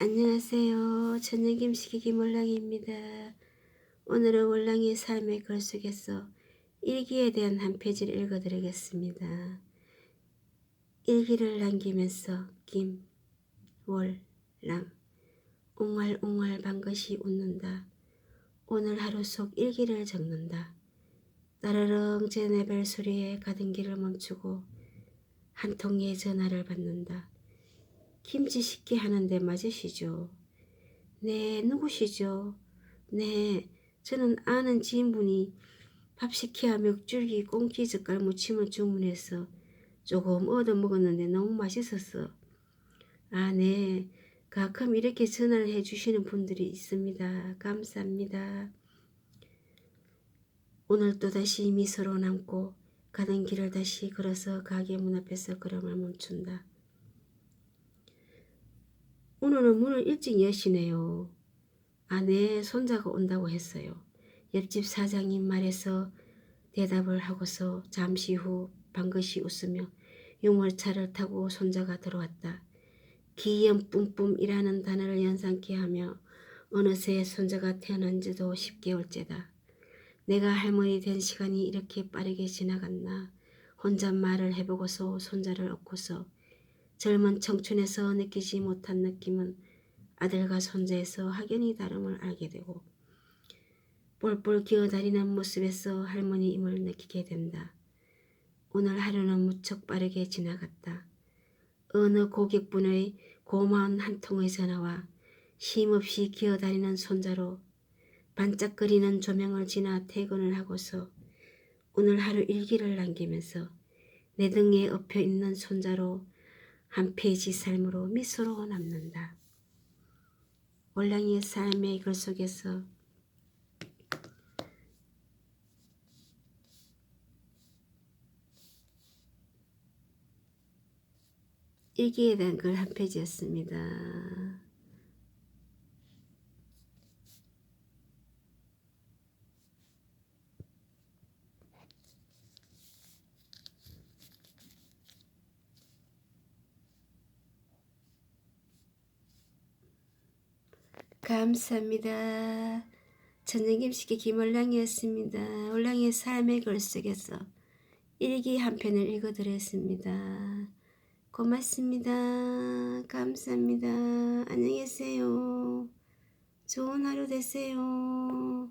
안녕하세요. 저녁임식이 김월랑입니다. 오늘은 월랑이의 삶의 글 속에서 일기에 대한 한 페이지를 읽어드리겠습니다. 일기를 남기면서 김, 월, 랑 옹알옹알 반것이 웃는다. 오늘 하루 속 일기를 적는다. 따르릉 제 내벨 소리에 가던 길을 멈추고 한 통의 전화를 받는다. 김치 식기 하는데 맞으시죠? 네, 누구시죠? 네, 저는 아는 지인분이 밥 시켜야 맥줄기 꽁치 젓갈 무침을 주문해서 조금 얻어 먹었는데 너무 맛있었어. 아, 네. 가끔 이렇게 전화를 해주시는 분들이 있습니다. 감사합니다. 오늘 또다시 미소로 남고 가던 길을 다시 걸어서 가게 문 앞에서 걸음을 멈춘다. 오늘은 문을 일찍 여시네요. 아내 손자가 온다고 했어요. 옆집 사장님 말에서 대답을 하고서 잠시 후 방긋이 웃으며 유모차를 타고 손자가 들어왔다. 기염 뿜뿜이라는 단어를 연상케 하며 어느새 손자가 태어난 지도 10개월째다. 내가 할머니 된 시간이 이렇게 빠르게 지나갔나 혼잣말을 해보고서 손자를 업고서 젊은 청춘에서 느끼지 못한 느낌은 아들과 손자에서 확연히 다름을 알게 되고 뻘뻘 기어다니는 모습에서 할머니임을 느끼게 된다. 오늘 하루는 무척 빠르게 지나갔다. 어느 고객분의 고마운 한 통의 전화와 쉼없이 기어다니는 손자로 반짝거리는 조명을 지나 퇴근을 하고서 오늘 하루 일기를 남기면서 내 등에 엎여 있는 손자로 한 페이지 삶으로 미소로 남는다. 월랑이의 삶의 글 속에서 일기에 대한 글 한 페이지였습니다. 감사합니다. 전쟁김식의 김월랑이었습니다. 월랑이의 삶의 글 속에서 일기 한 편을 읽어드렸습니다. 고맙습니다. 감사합니다. 안녕히 계세요. 좋은 하루 되세요.